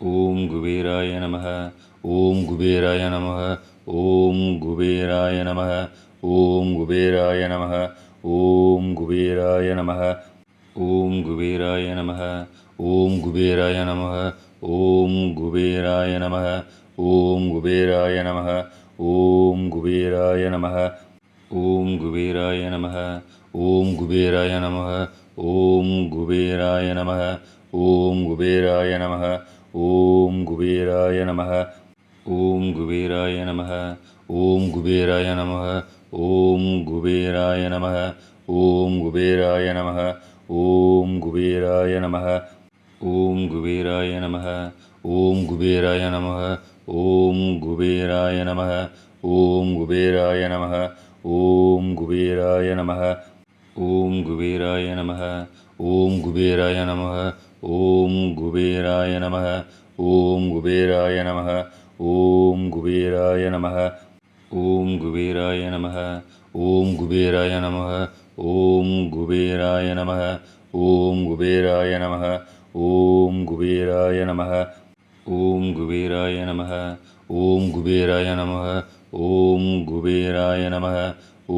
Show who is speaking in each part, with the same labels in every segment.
Speaker 1: ஓம் குபேராய நம ஓம் குபேராய நம ஓம் குபேராய நம ஓம் குபேராய நம ஓம் குபேராய நம ஓம் குபேராய நம ஓம் குபேராய நம ஓம் குபேராய நம ஓம் குபேராய நம ஓம் குபேராய நம ஓம் குபேராய நம ஓம் குபேராய நம ஓம் குபேராய நம ஓம் குபேராய நமக ஓம் குபேராய நமக ஓம் குபேராய நமக ஓம் குபேராய நமக ஓம் குபேராய நமக ஓம் குபேராய நமக ஓம் குபேராய நமக ஓம் குபேராய நமக ஓம் குபேராய நமக ஓம் குபேராய நமக ஓம் குபேராய நமக ஓம் குபேராய நமக ஓம் குபேராய நம ஓம் குபேராய நம ஓம் குபேராய நம ஓம் குபேராய நம ஓம் குபேராய நம ஓம் குபேராய நம ஓம் குபேராய நம ஓம் குபேராய நம ஓம் குபேராய நம ஓம் குபேராய நம ஓம் குபேராய நம ஓம் குபேராய நம ஓம் குபேராய நம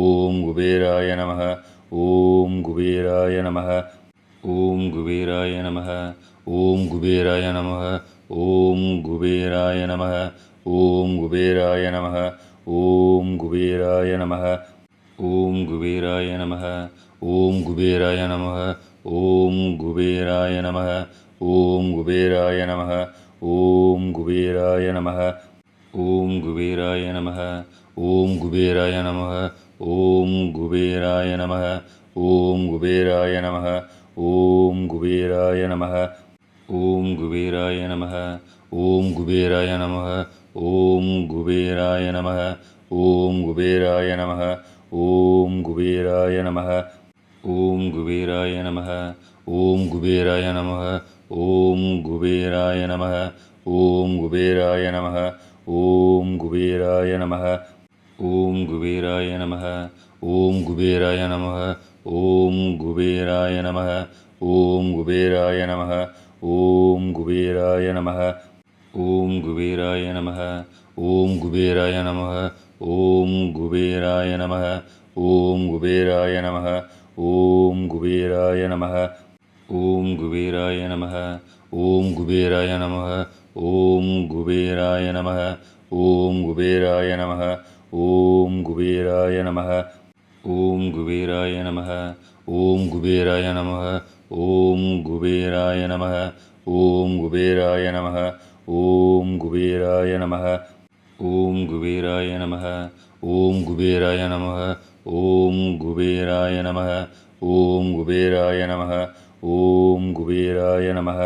Speaker 1: ஓம் குபேராய நம ஓம் குபேராய நமக ஓம் குபேராய நமக ஓம் குபேராய நமக ஓம் குபேராய நமக ஓம் குபேராய நமக ஓம் குபேராய நமக ஓம் குபேராய நமக ஓம் குபேராய நமக ஓம் குபேராய நமக ஓம் குபேராய நமக ஓம் குபேராய நமக ஓம் குபேராய நம ஓம் குபேராய நம ஓம் குபேராய நம ஓம் குபேராய நம ஓம் குபேராய நம ஓம் குபேராய நம ஓம் குபேராய நம ஓம் குபேராய நம ஓம் குபேராய நம ஓம் குபேராய நம ஓம் குபேராய நம ஓம் குபேராய நம ஓம் குபேராய நம ஓம் குபேராய நமக ஓம் குபேராய நம ஓம் குபேராய நம ஓம் குபேராய நம ஓம் குபேராய நம ஓம் குபேராய நம ஓம் குபேராய நம ஓம் குபேராய நம ஓம் குபேராய நம ஓம் குபேராய நம ஓம் குபேராய நம ஓம் குபேராய நம ஓம் குபேராய நம ஓம் குபேராய நமக ஓம் குபேராய நமக ஓம் குபேராய நமக ஓம் குபேராய நமக ஓம் குபேராய நமக ஓம் குபேராய நமக ஓம் குபேராய நமக ஓம் குபேராய நமக ஓம் குபேராய நமக ஓம் குபேராய நமக ஓம் குபேராய நமக ஓம் குபேராய நமக ஓம் குபேராய நமக ஓம் குபேராய நமக